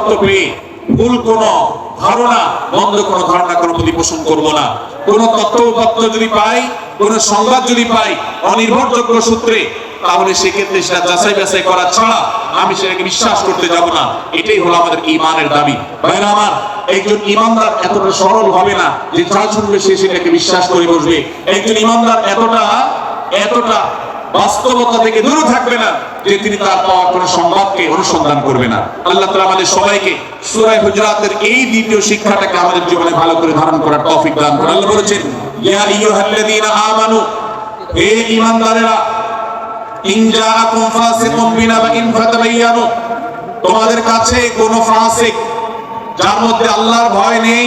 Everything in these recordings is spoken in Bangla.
তত্ত্ব ভুল কোন ধারণা মন্দ কোন ধারণা কোনো প্রতি পোষণ করব না। কোন তত্ত্ব যদি পাই, কোন সংবাদ যদি পাই, অনির্ভরযোগ্য সূত্রে, তাহলে সেক্ষেত্রে সেটা যাচাই বাছাই করা ছাড়া আমি সেটাকে বিশ্বাস করতে যাব না। এটাই হলো আমাদের ইমানের দাবি। ভাইরা আমার, একজন ইমানদার এতটা সরল হবে না যে যা শুনবে সে সেটাকে বিশ্বাস করে বসবে। একজন ইমানদার এতটা এতটা বাস্তবতা থেকে দূরে থাকবে না, যে তিনি তার পাওয়া কোন সংবাদকে অনুসন্ধান করবে না। আল্লাহ তাআলা আমাদের সবাইকে সূরা হুজরাতের এই দ্বিতীয় শিক্ষাটাকে আমাদের জীবনে ভালো করে ধারণ করার তৌফিক দান করুন। আল্লাহ বলেছেন, ইয়া আমানু তোমাদের কাছে কোন ফাসিক, যার মধ্যে আল্লাহর ভয় নেই,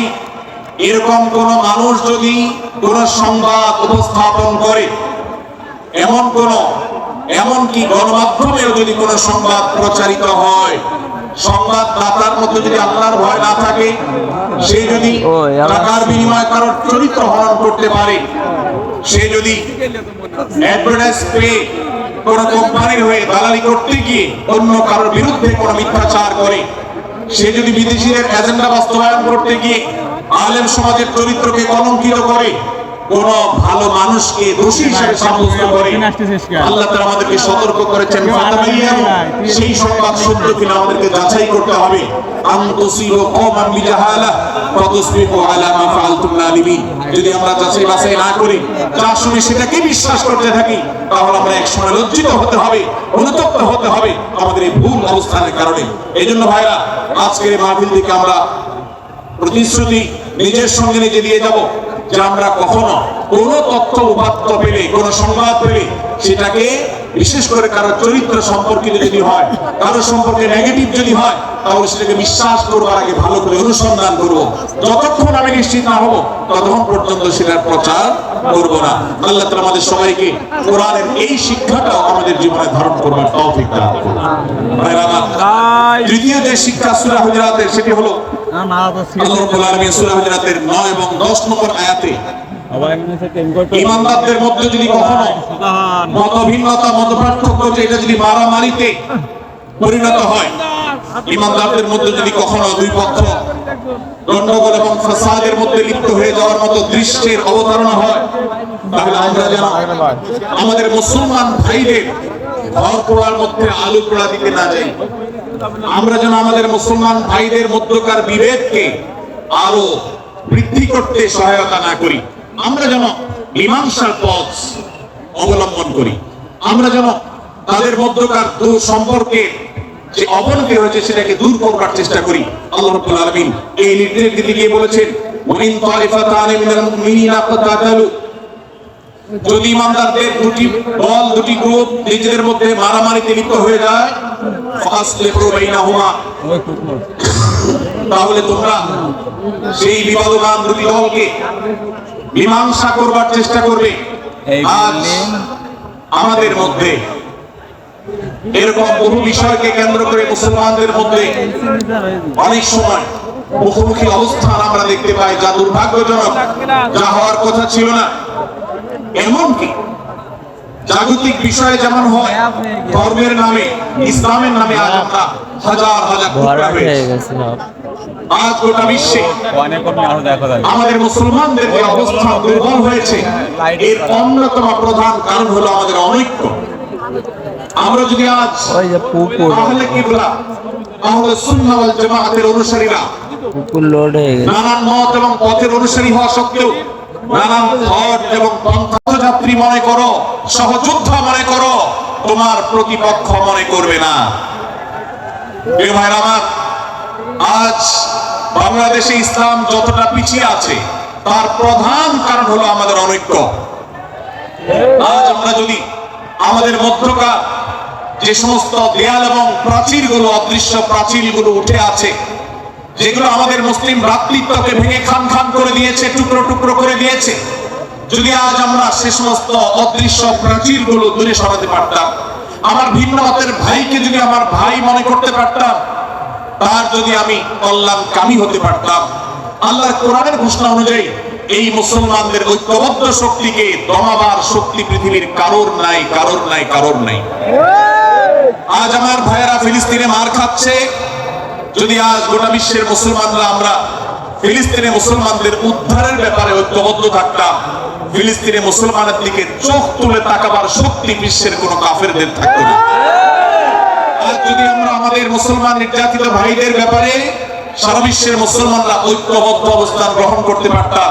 এরকম কোন মানুষ যদি কোন সংবাদ উপস্থাপন করে এমন কোন এমন কি গণমাধ্যমেও যদি কোন সংবাদ প্রচারিত হয়? সংবাদ দাতার মধ্যে যদি আল্লাহর ভয় না থাকে সে যদি টাকার বিনিময়ে কারোর চরিত্র হরণ করতে পারে সে যদি অ্যাডভার্টাইজ পেয়ে কোন কোম্পানির হয়ে দালালি করতে গিয়ে অন্য কারোর বিরুদ্ধে কোন মিথ্যাচার করে সে যদি বিদেশিদের এজেন্ডা বাস্তবায়ন করতে গিয়ে আলেম সমাজের চরিত্রকে কলঙ্কিত করে কোন ভালো মানুষকে দোষী হিসেবে সাব্যস্ত করে। আল্লাহ তাআলা আমাদেরকে সতর্ক করেছেন। সেই সংবাদ সত্য কিনা আমাদেরকে যাচাই করতে হবে। যদি আমরা যাচাই বাছাই না করি যা শুনে সেটাকে বিশ্বাস করতে থাকি তাহলে আমরা এক সময় লজ্জিত হতে হবে অনুতপ্ত হতে হবে আমাদের এই ভুল অবস্থানের কারণে। এই জন্য ভাইরা আজকের মাহফিল থেকে আমরা প্রতিশ্রুতি নিজের সঙ্গে নিজে দিয়ে যাব। যে আমরা কখনো কোন তথ্য উপাত্ত পেলে কোন সংবাদ পেলে সেটাকে বিশেষ করে কারও চরিত্র সম্পর্কিত যদি হয় কারও সম্পর্কে নেগেটিভ যদি হয় তাহলে সেটাকে বিশ্বাস করবার আগে ভালো করে অনুসন্ধান করব। যতক্ষণ আমি নিশ্চিত না হব ততক্ষণ পর্যন্ত সেটার প্রচার করব না। আল্লাহ তাআলা আমাদের সবাইকে কোরআনের এই শিক্ষাটাও আমাদের জীবনে ধারণ করবার তৌফিক দান করুন। তৃতীয় যে শিক্ষা সুরা হুজরাতের সেটি হলো আল্লাহ রাব্বুল আলামিন সূরা হুজুরাতের 9 এবং 10 নম্বর আয়াতে ইমানদারদের মধ্যে যদি কখনো মতভিন্নতা মতপার্থক্য যেটা যদি মারামারিতে পরিণত হয় ইমানদারদের মধ্যে যদি কখনো দুই পক্ষ গন্ডগোল এবং ফাসাদের মধ্যে লিপ্ত হয়ে যাওয়ার মতো দৃশ্যের অবতারণা হয় তাহলে আমরা যেন আমাদের মুসলমান ভাইদের ঘর পোড়ার মধ্যে আলু পোড়া দিতে না যাই আমরা যেন আমাদের মুসলমান ভাইদের মধ্যকার বিভেদকে আরও বৃদ্ধি করতে সহায়তা না করি। আমরা যেন মীমাংসার পথ অবলম্বন করি। আমরা যেন তাদের মধ্যকার দু সম্পর্কে যে অবনতি হয়েছে সেটাকে দূর করবার চেষ্টা করি। আল্লাহ রাব্বুল আলামিন এই নির্দেশ দিতে গিয়ে বলেছেন ওয়াইন তাইফাতানি মিনাল মুমিনিনা ফাতাতালু যদি ইমানদারদের দুটি দল দুটি গ্রুপ নিজেদের মধ্যে মারামারিতে লিপ্ত হয়ে যায় তাহলে তোমরা সেই বিবাদমান দুটি দলকে মীমাংসা করবার চেষ্টা করবে। আজ আমাদের মধ্যে। এরকম বহু বিষয়কে কেন্দ্র করে মুসলমানদের মধ্যে অনেক সময় মুখোমুখি অবস্থান আমরা দেখতে পাই যা দুর্ভাগ্যজনক যা হওয়ার কথা ছিল না। এমনকি জাগতিক বিষয়ে যেমন হয় ধর্মের নামে ইসলামের নামে আজ আমরা হাজার হাজার টুকরা হয়েছি। আজ গোটা বিশ্বে আমাদের মুসলমানদের যে অবস্থা দুর্বল হয়েছে এর অন্যতম প্রধান কারণ হলো আমাদের অনৈক্য। আমরা যদি আজ ওই যে পুকুর। তাহলে কিবলা তাহলে সুন্নাহ ওয়াল জামাআতের অনুসারীরা নানান মত এবং পথের অনুসারী হওয়া সত্ত্বেও নানান ভট এবং পন্থযাত্রী মনে করো, সহযোদ্ধা মনে করো, তোমার প্রতিপক্ষ মনে করবে না। আজ বাংলাদেশে ইসলাম যতটা পিছিয়ে আছে, তার প্রধান কারণ হলো আমাদের অনৈক্য। আজ আমরা যদি আমাদের মধ্যকার যে সমস্ত দেয়াল এবং প্রাচীরগুলো অদৃশ্য প্রাচীরগুলো উঠে আছে যেগুলো আমাদের মুসলিম ভ্রাতৃত্বকে ভেঙে খান খান করে দিয়েছে, টুকরো টুকরো করে দিয়েছে। যদি আজ আমরা সে সমস্ত অদৃশ্য প্রাচীরগুলো দূরে সরাতে পারতাম, আমার ভিন্ন মতের ভাইকে যদি আমার ভাই মনে করতে পারতাম, তার যদি আমি কল্যাণকামী হতে পারতাম আল্লাহর কোরআনের ঘোষণা অনুযায়ী এই মুসলমানদের ঐক্যবদ্ধ শক্তিকে দমাবার শক্তি পৃথিবীর কারোর নাই কারোর নাই কারোর নাই। আজ আমার ভাইয়েরা ফিলিস্তিনে মার খাচ্ছে যদি আজ গোটা বিশ্বের মুসলমানরা আমরা ফিলিস্তিনে মুসলমানদের উদ্ধারের ব্যাপারে ঐক্যবদ্ধ থাকতাম, ফিলিস্তিনে মুসলমানের দিকে চোখ তুলে তাকাবার শক্তি বিশ্বের কোনো কাফেরদের থাকতো না। আজ যদি আমরা আমাদের মুসলমান নির্যাতিত ভাইদের ব্যাপারে সারা বিশ্বের মুসলমানরা ঐক্যবদ্ধ অবস্থান গ্রহণ করতে পারতাম,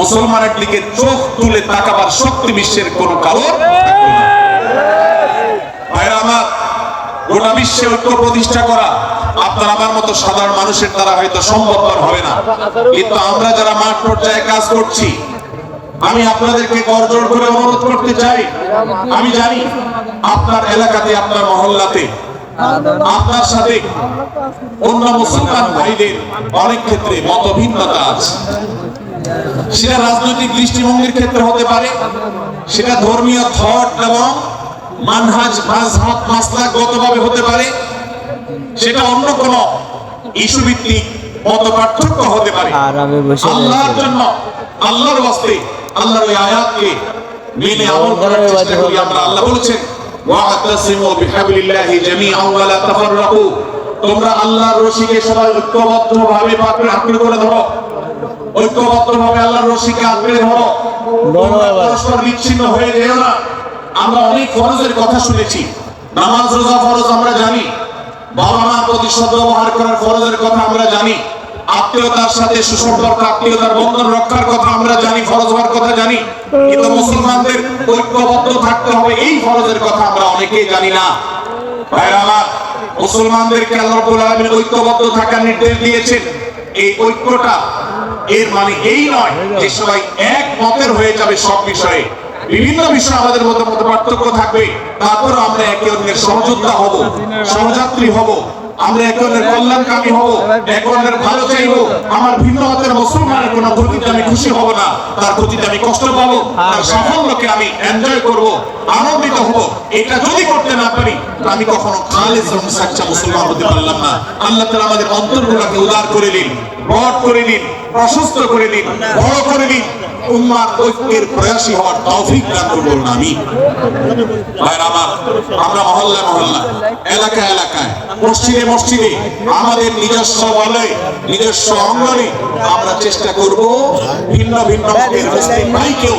মুসলমানের দিকে চোখ তুলে তাকাবার শক্তি বিশ্বের কোনো কারণ ভাইরা আমার, গোটা বিশ্বে ঐক্য প্রতিষ্ঠা করা আপনার আমার মতো সাধারণ মানুষের দ্বারা হয়তো সম্ভবপর হবে না। কিন্তু আমরা যারা মাঠ পর্যায়ে কাজ করছি, আমি আপনাদেরকে করজোড় করে অনুরোধ করতে চাই। আমি জানি আপনার এলাকাতে, আপনার মহল্লাতে, আপনার সাথে অন্য মুসলমান ভাইদের অনেক ক্ষেত্রে মতভিন্নতা আছে। সেটা রাজনৈতিক দৃষ্টিভঙ্গির ক্ষেত্রে হতে পারে, সেটা ধর্মীয় থট এবং মানহাজ মাযহাব মাসলাকগতভাবে হতে পারে সেটা অন্য কোনো ইস্যু ভিত্তিক মত পার্থক্য হতে পারে। আল্লাহর। জন্য আল্লাহর ওয়াস্তে আল্লাহর ওই আয়াতকে মেনে আমল করার চেষ্টা করি আমরা। আল্লাহ বলেছেন ওয়া'তাসিমু বিহাবলিল্লাহি জামিআন ওয়া লা তাফাররাকু। তোমরা আল্লাহর রশিকে সবাই ঐক্যবদ্ধভাবে পাকড়ে আঁকড়ে করে ধরো। ঐক্যবদ্ধভাবে আল্লাহর রশিকে আঁকড়ে ধরো। পরস্পর বিচ্ছিন্ন হয়ে যেও না। আমরা অনেক ফরজের কথা শুনেছি। নামাজ রোজা ফরজ আমরা জানি। বাবা মার প্রতি সদ্ব্যবহার করার ফরজের কথা আমরা জানি। আত্মীয়তার সাথে সুসম্পর্ক, আত্মীয়তার বন্ধন রক্ষার কথা আমরা জানি, ফরজ হওয়ার কথা জানি। কিন্তু মুসলমানদের ঐক্যবদ্ধ থাকতে হবে, এই ফরজের কথা আমরা অনেকেই জানি না। ভাইরা আমার, মুসলমানদেরকে আল্লাহ ঐক্যবদ্ধ থাকার নির্দেশ দিয়েছেন। এই ঐক্যটা এর মানে এই নয় যে সবাই এক মতের হয়ে যাবে সব বিষয়ে। বিভিন্ন বিষয়ে আমাদের মধ্যে মধ্যে পার্থক্য থাকবে। তারপর আমরা একে অন্যের সহযোদ্ধা হব সহযাত্রী হব। আমরা একে অন্যের কল্যাণকামী হব, একে অন্যের ভালো চাইব। আমার ভিন্ন মতের মুসলমানের কোনো ক্ষতিতে আমি খুশি হব না। তার ক্ষতিতে আমি কষ্ট পাবো, তার সাফল্যকে আমি এনজয় করব, আনন্দিত হব। এটা যদি করতে না পারি আমি কখনো খালেস এবং সাচ্চা মুসলমান হতে পারলাম না। আল্লাহ তাআলা আমাদের অন্তরগুলোকে উদার করে নিন বড় করে দিন। প্রশস্ত করে দিন, বড় করে দিন। উম্মার ঐক্যের প্রয়াসী হওয়ার তৌফিক দান করুন আমি আমার, আমরা মহল্লা মহল্লা এলাকা এলাকায়, মসজিদে মসজিদে, আমাদের নিজস্ব বলে, নিজস্ব অঙ্গনে আমরা চেষ্টা করব ভিন্ন ভিন্ন মুসলিম ভাইকেও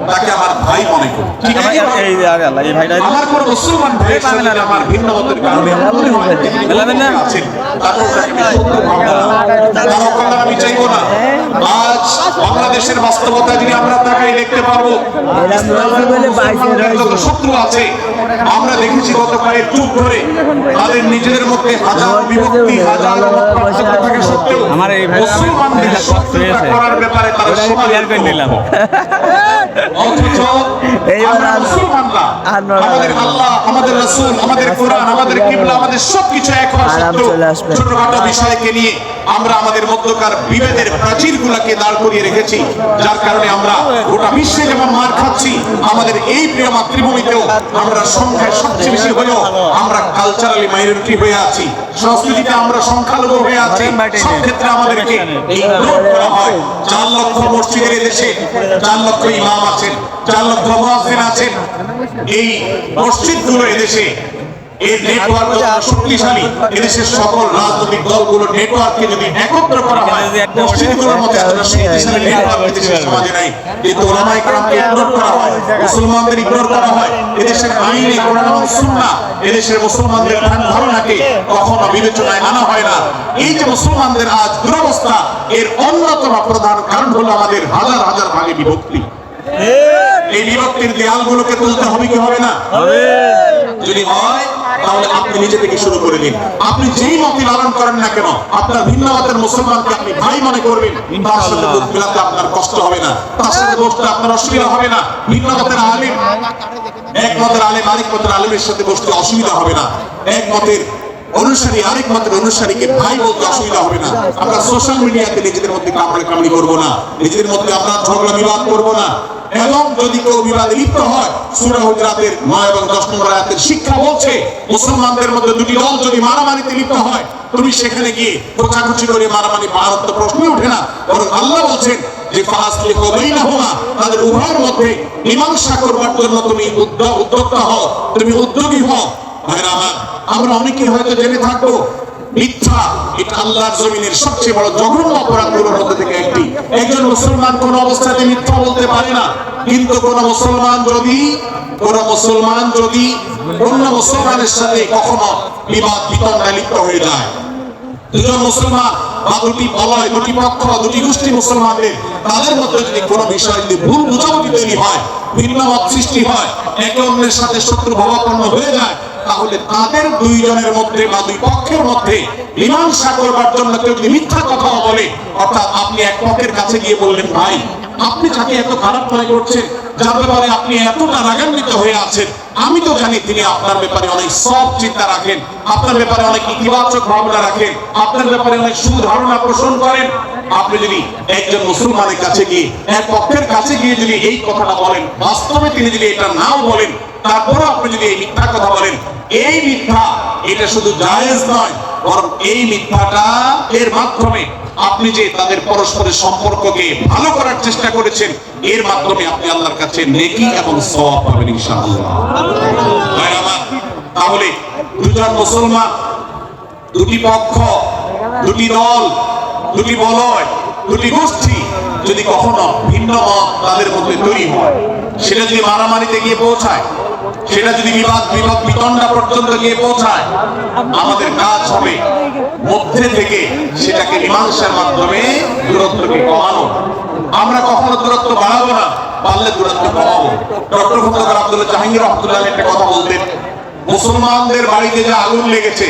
তাকে আমার ভাই মনে করি ঠিক আছে এই আরে আল্লাহ এই ভাইটা আমার কোন মুসলমান ভাইয়ের সাথে আমার ভিন্ন মতের কারণে। হয় মেলাবেন না? তারপর আমি চাইব না। আজ বাংলাদেশের বাস্তবতা যদি আমরা তাকাই দেখতে পারব যত শত্রু আছে আমরা দেখেছি গত কয়েক যুগ ধরে তাদের নিজেদের মধ্যে হাজার বিভক্তি হাজার মতপার্থক্য থাকা সত্ত্বেও আমার এই ভাই- মুসলমানদের শত্রুতা করার ব্যাপারে তারা সবাই করে নিলাম। অথচ মুসলমানরা আমাদের আল্লাহ আমাদের রাসূল আমাদের কোরআন আমাদের কিবলা আমাদের সবকিছু এক হওয়া সত্ত্বেও ছোটখাটো বিষয়কে নিয়ে আমরা আমাদের মধ্যকার বিভেদের প্রাচীরগুলোকে দাঁড় করিয়ে রেখেছি যার কারণে আমরা গোটা বিশ্বে যেমন মার খাচ্ছি আমাদের এই প্রিয় মাতৃভূমিতেও আমরা সংখ্যায় সবচেয়ে বেশি হলেও আমরা কালচারালি মাইনরিটি হয়ে আছি। সংস্কৃতিতে আমরা সংখ্যালঘু হয়ে আছি। সব ক্ষেত্রে আমাদেরকে করা হয়। চার লক্ষ মসজিদের দেশে চার লক্ষ ইমাম আছেন। মুসলমানদের ইগনোর করা হয়, এদেশের আইনে কোরআন এদেশের মুসলমানদের ধারণাকে কখনো বিবেচনায় আনা হয় না। এই যে মুসলমানদের আজ দুরবস্থা, এর অন্যতম প্রধান কারণ হলো আমাদের হাজার হাজার ভাগে বিভক্তি। এই বিভক্তির দেয়ালগুলোকে তুলতে হবে কি হবে না? যদি হয় তাহলে আপনি নিজে থেকে শুরু করে দিন আপনি যেই মতই লালন করেন না কেন আপনার ভিন্ন মতের মুসলমানকে আপনি ভাই মনে করবেন। তার সাথে দুধ মিলাতে আপনার কষ্ট হবে না। তার সাথে বসতে আপনার অসুবিধা হবে না। ভিন্ন মতের আলিম এক মতের আলেম আরেক মতের আলেমের সাথে বসতে অসুবিধা হবে না। এক মতের অনুসারী আরেক মাত্র অনুসারীকে ভাই বলতে অসুবিধা হবে না। আমরা সোশ্যাল মিডিয়াতে নিজেদের মধ্যে কামড়ে কামড়ি করব না। নিজেদের মধ্যে আমরা ঝগড়া বিবাদ করব না। এবং যদি কেউ বিবাদে লিপ্ত হয় সূরা হুজরাতের 9 এবং 10 নম্বর আয়াতের শিক্ষা বলছে, মুসলমানদের মধ্যে দুটি দল যদি মারামারিতে লিপ্ত হয়, তুমি সেখানে গিয়ে খোঁচাখুচি করে মারামারি পাওয়ার তো প্রশ্নই ওঠে না। বরং আল্লাহ বলছেন যে, ফাসলিহু বাইনাহুমা, তাদের উভয়ের মধ্যে মীমাংসা করবার জন্য তুমি উদ্যোক্তা হও, তুমি উদ্যোগী হও। আমরা অনেকে হয়তো জেনে থাকব, মিথ্যা এটা আল্লাহর জমিনের সবচেয়ে বড় জঘন্য অপরাধগুলোর মধ্যে থেকে একটি। একজন মুসলমান কোন অবস্থাতে মিথ্যা বলতে পারে না, কিন্তু কোন মুসলমান যদি, কোন মুসলমান যদি অন্য মুসলমানের সাথে কখনো বিবাদ বিতণ্ডা লিপ্ত হয়ে যায় দুজন মুসলমান বা দুটি বলয়, দুটি পক্ষ, দুটি গোষ্ঠী মুসলমানদের। তাদের মধ্যে যদি কোনো বিষয়, যদি ভুল বুঝাবুঝি তৈরি হয়, ভিন্ন মত সৃষ্টি হয়, একে অন্যের সাথে শত্রু ভাবাপন্ন হয়ে যায়, তাহলে তাদের দুইজনের মধ্যে বা দুই পক্ষের মধ্যে মীমাংসা করবার জন্য কেউ যদি মিথ্যা কথা বলে, অর্থাৎ আপনি এক পক্ষের কাছে গিয়ে বললেন, ভাই, আপনি যাকে এত খারাপ মনে করছেন, যার ব্যাপারে আপনি এতটা রাগান্বিত হয়ে আছেন আমি তো জানি তিনি আপনার ব্যাপারে অনেক সব চিন্তা রাখেন, আপনার ব্যাপারে অনেক ইতিবাচক ভাবনা রাখেন, আপনার ব্যাপারে অনেক সুধারণা পোষণ করেন। আপনি যদি একজন মুসলমানের কাছে গিয়ে, এক পক্ষের কাছে গিয়ে যদি এই কথাটা বলেন, বাস্তবে তিনি যদি এটা নাও বলেন তারপরে আপনি যদি এই মিথ্যা কথা বলেন, এই মিথ্যা এটা শুধু জায়েজ নয়, বরং এই মিথ্যাটা এর মাধ্যমে আপনি যে তাদের পরস্পরের সম্পর্ককে ভালো করার চেষ্টা করেছেন এর মাধ্যমে আপনি আল্লাহর কাছে নেকি এবং সওয়াব পাবেন ইনশাআল্লাহ। তাহলে দুজন মুসলমান, দুটি পক্ষ, দুটি দল, দুটি বলয়, দুটি গোষ্ঠী যদি কখনো ভিন্ন মত তাদের মধ্যে তৈরি হয়, সেটা যদি মারামারিতে গিয়ে পৌঁছায়, সেটা যদি বিবাদ বিবাদ বিতণ্ডা পর্যন্ত গিয়ে পৌঁছায়, আমাদের কাজ হবে মধ্যে থেকে সেটাকে মীমাংসার মাধ্যমে দূরত্বকে কমানো। আমরা কখনো দূরত্ব বাড়াবো না, পারলে দূরত্ব কমাবো। ডক্টর খন্দকার আব্দুল্লাহ জাহাঙ্গীর রহমতুল্লাহ একটা কথা বলতেন, মুসলমানদের বাড়িতে যে আগুন লেগেছে,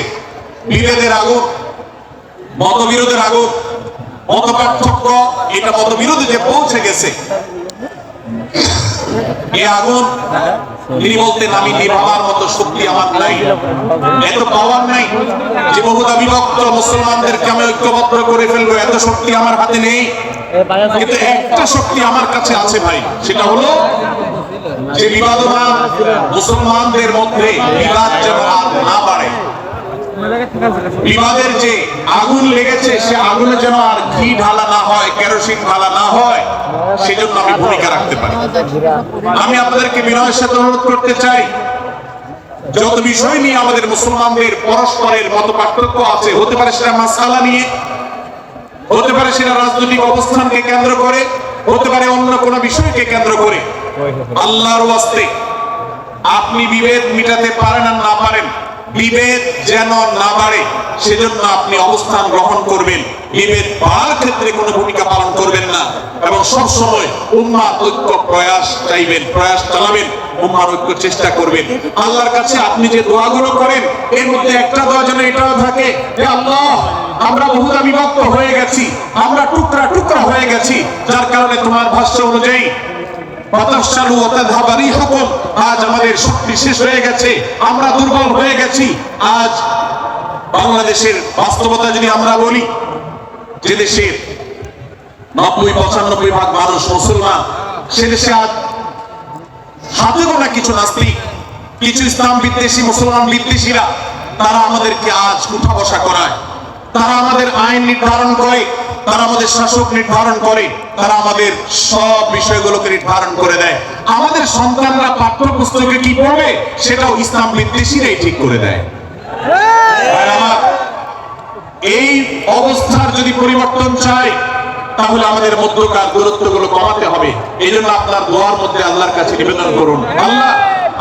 বিভেদের আগুন, মতবিরোধের আগুন মত পার্থক্য এটা যে পৌঁছে গেছে এই আগুন, তিনি বলতেন, আমি নিভাবার মতো শক্তি আমার নাই, এত পাওয়ার নাই, যে বহুদা বিভক্ত মুসলমানদেরকে আমি ঐক্যবদ্ধ করে ফেলব, এত শক্তি আমার হাতে নেই। কিন্তু একটা শক্তি আমার কাছে আছে ভাই, সেটা হলো যে বিবাদমান মুসলমানদের মধ্যে বিবাদ যেন না বাড়ে। বিবাদের যে আগুন লেগেছে, সে আগুনে যেন আর ঘি ঢালা না হয়, কেরোসিন ঢালা না হয়, সেজন্য আমি ভূমিকা রাখতে পারি। আমি আপনাদেরকে বিনয়ের সাথে অনুরোধ করতে চাই, যত বিষয় নিয়ে আমাদের মুসলমানদের পরস্পরের মত পার্থক্য আছে, হতে পারে সেটা মাসালা নিয়ে হতে পারে সেটা রাজনৈতিক অবস্থানকে কেন্দ্র করে, হতে পারে অন্য কোনো বিষয়কে কেন্দ্র করে। আল্লাহর ওয়াস্তে, আপনি বিভেদ মিটাতে পারেন আর না পারেন, বিভেদ যেন না বাড়ে, সেজন্য আপনি অবস্থান গ্রহণ করবেন। বিভেদ পাওয়ার ক্ষেত্রে কোনো ভূমিকা এবং সব সময় উম্মা ঐক্য প্রয়াস চাইবেন, প্রয়াস চালাবেন, উম্মার ঐক্য চেষ্টা করবেন। আল্লাহর কাছে আপনি যে দোয়াগুলো করেন, এর মধ্যে একটা দোয়া যেন এটাও থাকে যে, আল্লাহ, আমরা বহুদা বিভক্ত হয়ে গেছি, আমরা টুকরা টুকরা হয়ে গেছি, যার কারণে তোমার ভাষ্য অনুযায়ী আজ আমাদের শক্তি শেষ হয়ে গেছে, আমরা দুর্বল হয়ে গেছি। আজ বাংলাদেশের বাস্তবতা যদি আমরা বলি, যে দেশের নব্বই, পঁচানব্বই ভাগ মানুষ মুসলমান। সে দেশে আজ হাতে গোনা কিছু নাস্তিক, কিছু ইসলাম বিদ্বেষী মুসলমান বিদ্বেষীরা, তারা আমাদেরকে আজ উঠা বসা করায়। তারা আমাদের আইন নির্ধারণ করে, তারা আমাদের শাসক নির্ধারণ করে, তারা আমাদের সব বিষয়গুলোকে নির্ধারণ করে দেয়। আমাদের সন্তানরা পাঠ্যপুস্তকে কি পড়বে? সেটাও ইসলাম বিদ্বেষীরাই ঠিক করে দেয়। এই অবস্থার যদি পরিবর্তন চাই তাহলে আমাদের মধ্যকার দূরত্বগুলো কমাতে হবে। এই জন্য আপনার দোয়ার মধ্যে আল্লাহর কাছে নিবেদন করুন। আল্লাহ!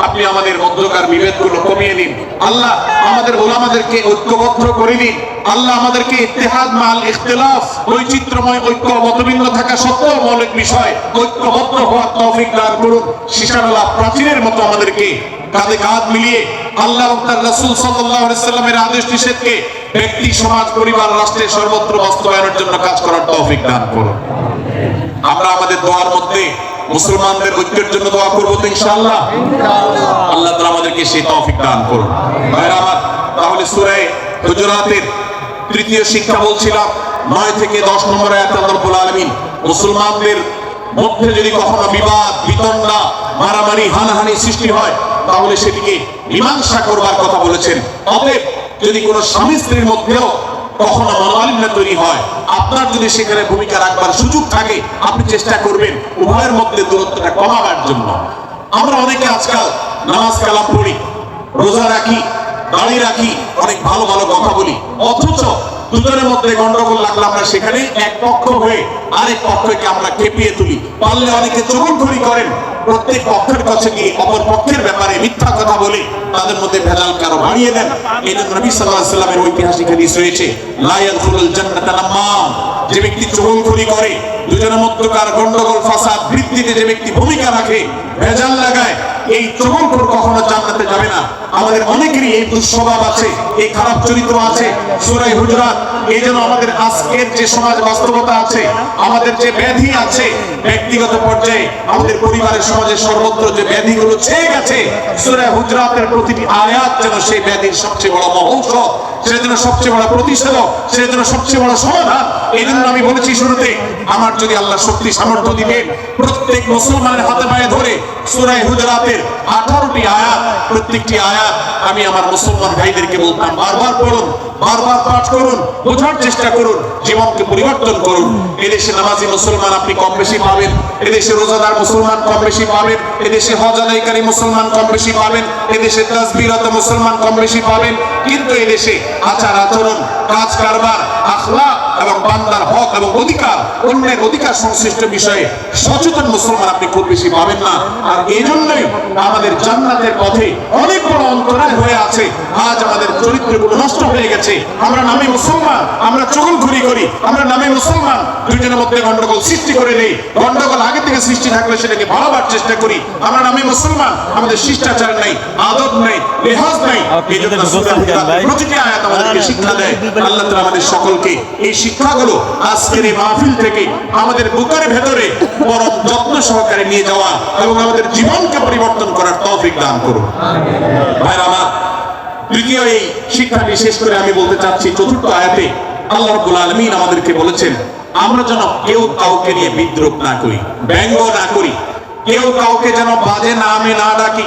আপনি আমাদের মধ্যকার বিভেদগুলো কমিয়ে দিন। আল্লাহ আমাদের ওলামাদেরকে ঐক্যবদ্ধ করে দিন। আল্লাহ আমাদেরকে ইত্তেহাদ, মাল ইখতিলাফ, বৈচিত্র্যময় ঐক্য মতভিন্ন থাকা সত্ত্বেও মৌলিক বিষয় ঐক্যবদ্ধ হওয়ার তৌফিক দান করুন। শিশারাল্লাহ প্রাচীরের মতো আমাদেরকে কাঁধে কাঁধ মিলিয়ে আল্লাহ তার রাসূল সাল্লাল্লাহু আলাইহি সাল্লামের আদেশ নিষেধকে ব্যক্তি, সমাজ, পরিবার রাষ্ট্রের সর্বত্র বাস্তবায়নের জন্য কাজ করার তৌফিক দান করুন। আমরা আমাদের দোয়ার মধ্যে মুসলমানদের ঐক্যের জন্য দোয়া করব তো ইনশাআল্লাহ। আল্লাহ তাআলা আমাদেরকে সেই তৌফিক দান করুন। ভাইরা আমার তাহলে সূরা গুজরাতের তৃতীয় শিক্ষা বলছিলাম নয় থেকে দশ নম্বর আয়াত আলামিন মুসলমানদের মধ্যে যদি কখনো বিবাদ বিতণ্ডা মারামারি হানাহানি সৃষ্টি হয় তাহলে সেটিকে মীমাংসা করবার কথা বলেছেন। অতএব যদি কোনো স্বামী স্ত্রীর মধ্যেও কখনো মামালিন্য তৈরি হয়। আপনার যদি সেখানে ভূমিকা রাখবার সুযোগ থাকে, আপনি চেষ্টা করবেন উভয়ের মধ্যে দূরত্বটা কমাবার জন্য। আমরা অনেকে আজকাল নামাজ কালাম পড়ি, রোজা রাখি দাঁড়িয়ে রাখি, অনেক ভালো ভালো কথা বলি। অথচ দুজনের মধ্যে গন্ডগোল লাগলে আমরা সেখানে এক পক্ষ হয়ে আরেক পক্ষকে আমরা খেপিয়ে তুলি। পারলে অনেকে চগলখড়ি করেন। প্রত্যেক পক্ষের কাছে গিয়ে অপর পক্ষের ব্যাপারে মিথ্যা কথা বলে তাদের মধ্যে ভেজাল কারও বাড়িয়ে দেন। এই জন্য নবী আলাইহি সাল্লামের ঐতিহাসিক হাদিস রয়েছে, লা ইয়াদখুলুল জান্নাতা নাম্মাম যে ব্যক্তি চগলখড়ি করে, দুজনের মধ্যকার গন্ডগোল, ফাসাদ বৃদ্ধিতে যে ব্যক্তি ভূমিকা রাখে, ভেজাল লাগায় এই চমকপুর কখনো জান্নাতে যাবে না। আমাদের অনেকেরই এই দুঃস্বভাব আছে, এই খারাপ চরিত্র আছে। সুরাই হুজরাত, এই আমাদের আজকের যে সমাজ বাস্তবতা আছে, আমাদের যে ব্যাধি আছে ব্যক্তিগত পর্যায়ে আমাদের পরিবারের সমাজের সর্বত্র যে ব্যাধিগুলো ছেয়ে গেছে, সূরা হুজরাতের প্রতিটি আয়াত যেন সেই ব্যাধির সবচেয়ে বড় মহৌষধ সেজন্য সবচেয়ে বড় প্রতিষেধক সেজন্য সবচেয়ে বড় সমাধান। এই জন্য আমি বলেছি শুরুতে, আমার যদি আল্লাহ শক্তি সামর্থ্য দিবেন প্রত্যেক মুসলমানের হাতে পায়ে ধরে সূরায়ে হুজরাতের 18টি আয়াত, প্রত্যেকটি আয়াত আমি আমার মুসলমান ভাইদেরকে বলতাম, বারবার পড়ুন, বারবার পাঠ করুন, বোঝার চেষ্টা করুন, জীবনকে পরিবর্তন করুন। এদেশে নামাজি মুসলমান আপনি কম বেশি পাবেন। এদেশে রোজাদার মুসলমান কম বেশি পাবেন। এদেশে হজ আদায়কারী মুসলমান কম বেশি পাবেন। এদেশে তাসবিরত মুসলমান কম বেশি পাবেন। কিন্তু এদেশে আচার আচরণ, কাজ কারবার, আখলাক এবং বান্দার হক এবং অধিকার অন্যের অধিকার সংশ্লিষ্ট বিষয়ে সচেতন মুসলমান আপনি খুব বেশি পাবেন না। আর এই জন্যই আমাদের জান্নাতের পথে অনেক বড় অন্তরায় হয়ে আছে। আজ আমাদের চরিত্রগুলো নষ্ট হয়ে গেছে। আমরা নামে মুসলমান আমরা চগল ঘুরি করি। আমরা নামে মুসলমান দুইজনের মধ্যে গন্ডগোল সৃষ্টি করে দেই গন্ডগোল আগে থেকে সৃষ্টি থাকলে সেটাকে ভালোবার চেষ্টা করি। আমরা নামে মুসলমান আমাদের শিষ্টাচার নাই আদব নাই লেহাজ নাই। এই জন্য প্রতিটি আয়াত আমাদেরকে শিক্ষা দেয়। আল্লাহ তাআলা আমাদের সকলকে এই শিক্ষাগুলো আজকের এই মাহফিল থেকে আমাদের বুকের ভেতরে পরম যত্ন সহকারে নিয়ে যাওয়া এবং আমাদের জীবনকে পরিবর্তন করার তৌফিক দান করুন। ভাইরা আমার, দ্বিতীয় এই শিক্ষাটি শেষ করে আমি বলতে চাচ্ছি, চতুর্থ আয়াতে আল্লাহ রাব্বুল আলামিন আমাদেরকে বলেছেন, আমরা যেন কেউ কাউকে নিয়ে বিদ্রুপ না করি, ব্যঙ্গ না করি, কেউ কাউকে যেন বাজে নামে না ডাকি,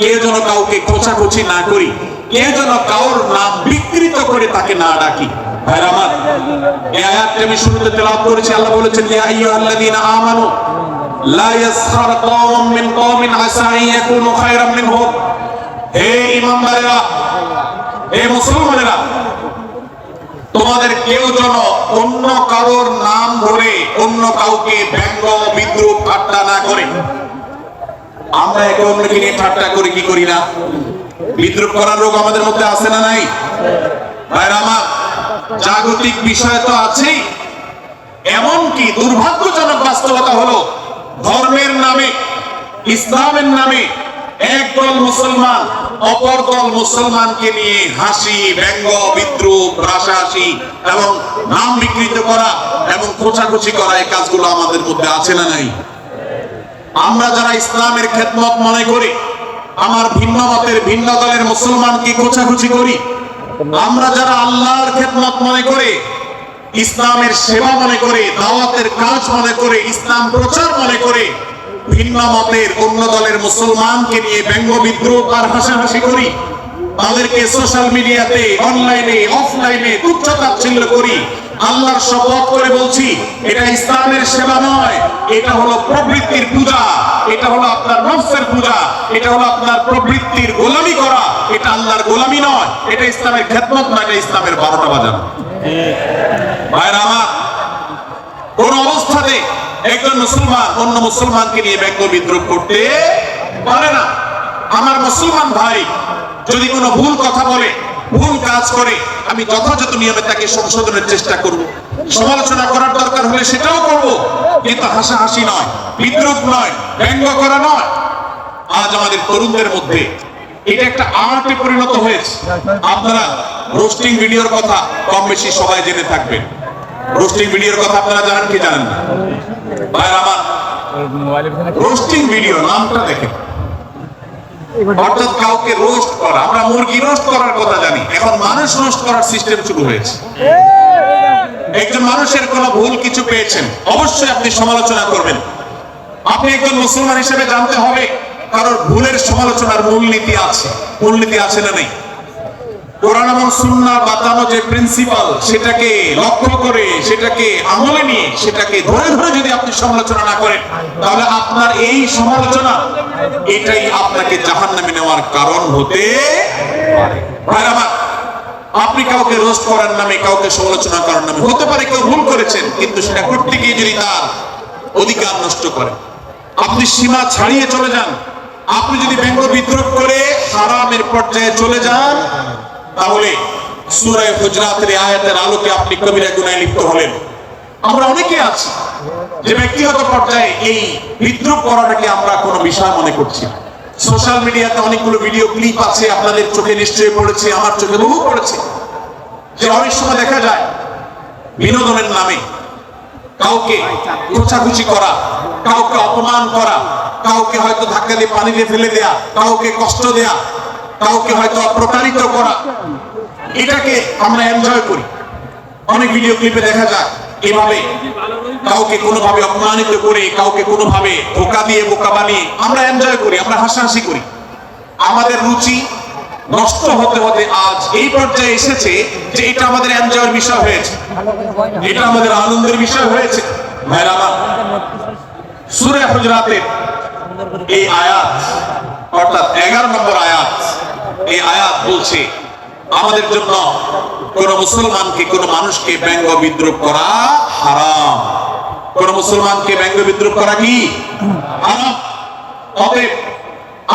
কেউ যেন কাউকে খোঁচাখুচি না করি, কেউ যেন কাউর নাম বিকৃত করে তাকে না ডাকি আমি আল্লাহ বলেছেন আসা হে তোমাদের কেউ যেন অন্য কারোর নাম ধরে অন্য কাউকে ব্যঙ্গ, বিদ্রুপ ঠাট্টা না করে। আমরা একে অন্যকে নিয়ে ঠাট্টা করি, কি করি না? বিদ্রুপ করার রোগ আমাদের মধ্যে আছে না নাই? আমার জাগতিক বিষয় তো আছেই। এমনকি দুর্ভাগ্যজনক বাস্তবতা হলো, ধর্মের নামে, ইসলামের নামে একদল মুসলমান অপর দল মুসলমানকে নিয়ে হাসি, ব্যঙ্গ, বিদ্রুপ রাশাহাসি এবং নাম বিকৃত করা এবং খোঁচাখুচি করা এই কাজগুলো আমাদের মধ্যে আছে না নাই? আমরা যারা ইসলামের খেদমত মনে করি, আমার ভিন্ন মতের ভিন্ন দলের মুসলমানকে খোঁচাখুচি করি? আমরা যারা আল্লাহর খেদমত মনে করে, ইসলামের সেবা মনে করে, দাওয়াতের কাজ মনে করে, ইসলাম প্রচার মনে করে, ভিন্ন মতের অন্য দলের মুসলমানকে নিয়ে ব্যঙ্গ বিদ্রোহ আর হাসাহাসি করি, তাদেরকে সোশ্যাল মিডিয়াতে অনলাইনে অফলাইনে তুচ্ছতাচ্ছিল্য করি আল্লাহর শপথ করে বলছি, এটা ইসলামের সেবা নয়, এটা হলো প্রবৃত্তির পূজা, এটা হলো আপনার নফসের পূজা, এটা হলো আপনার প্রবৃত্তির গোলামি করা, এটা আল্লাহর গোলামি নয়, এটা ইসলামের খেদমত নয়, এটা ইসলামের বারোটা বাজানো। ভাইরা আমার, কোন অবস্থাতে একজন মুসলমান অন্য মুসলমানকে নিয়ে ব্যঙ্গ বিদ্রোহ করতে পারে না। আমার মুসলমান ভাই যদি কোনো ভুল কথা বলে ভুল কাজ করে আমি যথাযথ নিয়মে তাকে সংশোধনের চেষ্টা করব। সমালোচনা করার দরকার হলে সেটাও করব। কিন্তু হাসাহাসি নয়, বিদ্রুপ নয়, ব্যঙ্গ করা নয়। আজ আমাদের তরুণদের মধ্যে এটা একটা আর্টে পরিণত হয়েছে। আপনারা রোস্টিং ভিডিওর কথা কম বেশি সবাই জেনে থাকবেন। রোস্টিং ভিডিওর কথা আপনারা জানেন কি জানেন না? ভাই আমার, রোস্টিং ভিডিও, নামটা দেখেন। অর্থাৎ কাউকে রোস্ট করা, আমরা মুরগি রোস্ট করার কথা জানি। এখন মানুষ রোস্ট করার সিস্টেম শুরু হয়েছে। একজন মানুষের কোনো ভুল কিছু পেয়েছেন, অবশ্যই আপনি সমালোচনা করবেন। আপনি একজন মুসলমান হিসেবে জানতে হবে, কারোর ভুলের সমালোচনার মূলনীতি আছে মূলনীতি আছে না নেই। কোরআন এবং সুন্নাহ বাতানো যে প্রিন্সিপাল সেটাকে লক্ষ্য করে, সেটাকে আমলে নিয়ে, সেটাকে ধরে ধরে যদি আপনি সমালোচনা না করেন, তাহলে আপনার এই সমালোচনা, এটাই আপনাকে জাহান্নামে নেওয়ার কারণ হতে পারে। আপনি কাউকে রোস্ট করার নামে, কাউকে সমালোচনা করার নামে, হতে পারে কেউ ভুল করেছেন, কিন্তু সেটা করতে গিয়ে যদি তার অধিকার নষ্ট করেন, আপনি সীমা ছাড়িয়ে চলে যান, আপনি যদি ব্যঙ্গ বিদ্রোহ করে হারামের পর্যায়ে চলে যান তাহলে সূরায়ে হুজরাতের আয়াতের আলোকে আপনি কবিরা গুনাহে লিপ্ত হলেন। আমরা অনেকে আছি যে ব্যক্তিগত পর্যায়ে এই বিদ্রোহ করাটাকে আমরা কোনো বিষয় মনে করছি না। সোশ্যাল মিডিয়াতে অনেকগুলো ভিডিও ক্লিপ আছে, আপনাদের চোখে নিশ্চয়ই পড়েছে, আমার চোখে বহু পড়েছে। যে অনেক সময় দেখা যায়, বিনোদনের নামে কাউকে খোঁচাখুচি করা, কাউকে অপমান করা, কাউকে হয়তো ধাক্কা দিয়ে পানি দিয়ে ফেলে দেয়া, কাউকে কষ্ট দেয়া কাউকে হয়তো প্রতারিত করা। এটাকে আমরা এনজয় করি। অনেক ভিডিও ক্লিপে দেখা যায়, এভাবে কাউকে কোনোভাবে অপমানিত করে, কাউকে কোনোভাবে ধোকা দিয়ে, বোকা বানিয়ে আমরা এনজয় করি, আমরা হাসাহাসি করি। আমাদের রুচি নষ্ট হতে হতে আজ এই পর্যায়ে এসেছে যে এটা আমাদের এনজয়ের বিষয় হয়েছে। এটা আমাদের আনন্দের বিষয় হয়েছে। ভাইরা আমার, সূরা হুজরাতের এই আয়াত, অর্থাৎ এগারো নম্বর আয়াত, এই আয়াত বলছে, আমাদের জন্য কোন মুসলমানকে, কোন মানুষকে ব্যঙ্গ বিদ্রুপ করা হারাম। কোন মুসলমানকে ব্যঙ্গ বিদ্রুপ করা কি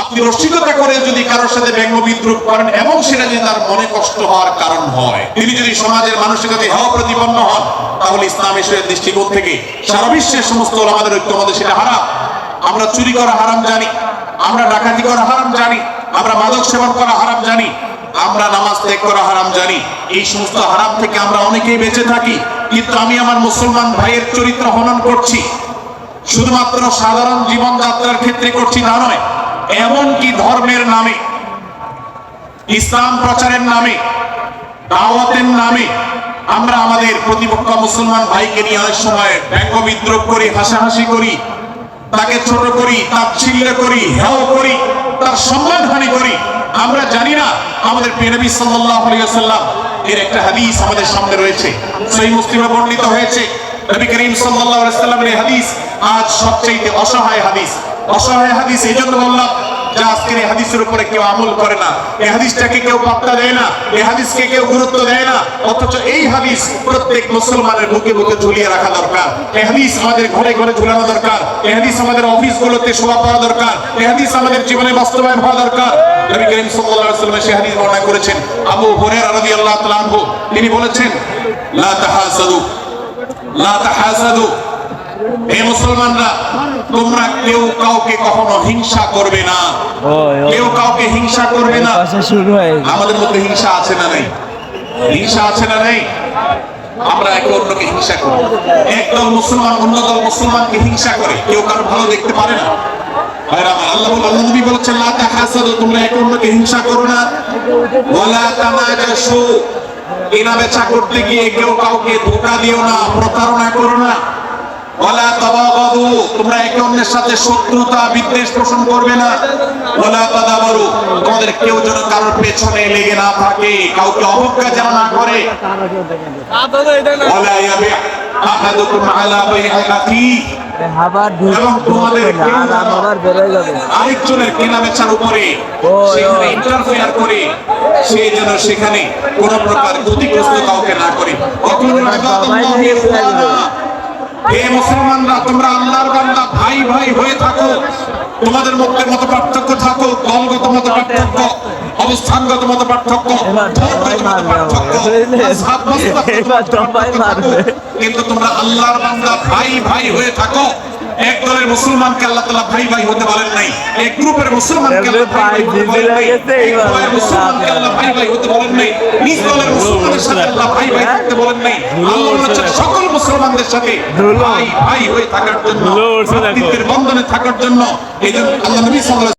আপনি রসিকতা করে যদি কারোর সাথে ব্যঙ্গ বিদ্রুপ করেন এবং সেটা যদি তার মনে কষ্ট হওয়ার কারণ হয়, তিনি যদি সমাজের মানসিকতা হওয়া প্রতিপন্ন হন, তাহলে ইসলাম এসের দৃষ্টিকোণ থেকে সারা বিশ্বের সমস্ত আমাদের ঐক্য আমাদের সেটা হারাম। আমরা চুরি করা হারাম জানি, আমরা ডাকাতি করা হারাম জানি, আমরা মাদক সেবন করা হারাম জানি, আমরা নামাজ ত্যাগ করা হারাম জানি, এই সমস্ত হারাম থেকে আমরা অনেকেই বেঁচে থাকি, কিন্তু আমি আমার মুসলমান ভাইয়ের চরিত্র হনন করছি। শুধুমাত্র সাধারণ জীবনযাত্রার ক্ষেত্রে করছি তা নয়, এমনকি ধর্মের নামে, ইসলাম প্রচারের নামে, দাওয়াতের নামে, আমরা আমাদের প্রতিপক্ষ মুসলমান ভাইকে নিয়ে অনেক সময় ব্যঙ্গ বিদ্রোহ করি, হাসাহাসি করি তাকে ছোট করি, তার ছিল্লে করি, হেও করি, তার সম্মানহানি করি। আমরা জানি না আমাদের পেনবী সাল্লাহ আলিয়াল্লাম এর একটা হাদিস আমাদের সামনে রয়েছে। সেই মুসলিমে বর্ণিত হয়েছে, নবী করিম সাল্লাহ আলাইহি ওয়াসাল্লামের হাদিস আজ সবচেয়ে অসহায় হাদিস। অসহায় হাদিস এই জন্য বললাম যে আজকের এই হাদিসের উপরে কেউ আমল করে না, এই হাদিসটাকে কেউ পাত্তা দেয় না, এই হাদিসকে কেউ গুরুত্ব দেয় না, অথচ এই হাদিস প্রত্যেক মুসলমানের বুকে বুকে ঝুলিয়ে রাখা দরকার। এই হাদিস আমাদের ঘরে ঘরে ঝুলানো দরকার। এই হাদিস আমাদের অফিসগুলোতে শোভা পাওয়া দরকার। এই হাদিস আমাদের জীবনে বাস্তবায়ন হওয়া দরকার। নবী করিম সাল্লাল্লাহু আলাইহি ওয়াসাল্লাম হাদিস বর্ণনা করেছেন। আবু হুরায়রা রাদিয়াল্লাহু তাআলা তিনি বলেছেন, লা তাহাসাদু লা তাহাসাদু হে মুসলমানরা তোমরা কেউ কাউকে কখনো হিংসা করবে না। কেউ কাউকে হিংসা করবে না। আমাদের মধ্যে হিংসা আছে না নেই? হিংসা আছে না নেই? আমরা একে অন্যকে হিংসা করি। একদল মুসলমান অন্য দল মুসলমানকে হিংসা করে। কেউ কারও ভালো দেখতে পারে না। আল্লাহ আল্লাহ নবী বলেছেন লা তাহাসাদু তোমরা একে অন্যকে হিংসা করো না। ওয়ালা তানাজাসু। কেনা বেচা করতে গিয়ে কেউ কাউকে ধোকা দিও না প্রতারণা করো না। ওয়ালা তাবাগাদু, তোমরা একে অন্যের সাথে শত্রুতা, বিদ্বেষ পোষণ করবে না। তাদাবারু, তোমাদের কেউ যেন কারোর পেছনে লেগে না থাকে, কাউকে অবজ্ঞা যেন না করে। ইয়াবি আহাদুকুম আলা আরেকজনের কেনা বেচার উপরে সেখানে সে যেন সেখানে কোন প্রকার ক্ষতিগ্রস্ত কাউকে না করে। হে মুসলমানরা তোমরা আল্লাহর বান্দা ভাই ভাই হয়ে থাকো। তোমাদের মধ্যে মত পার্থক্য থাকো দলগত মত পার্থক্য অবস্থানগত মত পার্থক্য। কিন্তু তোমরা আল্লাহর বান্দা ভাই ভাই হয়ে থাকো। এক দলের মুসলমানকে আল্লাহ তাআলা ভাই ভাই হতে বলেন নাই। এক গ্রুপের মুসলমানকে আল্লাহ ভাই ভাই হতে বলেন নাই। এক দলের মুসলমানকে আল্লাহ ভাই ভাই হতে বলেন নাই। নিজ দলের মুসলমানের সাথে আল্লাহ ভাই ভাই হতে বলেন নাই। আল্লাহ বলেছেন সকল মুসলমানদের সাথে ভাই ভাই হয়ে থাকার জন্য বন্ধনে থাকার জন্য এই জন্য আল্লাহ নবী সাল্লাল্লাহু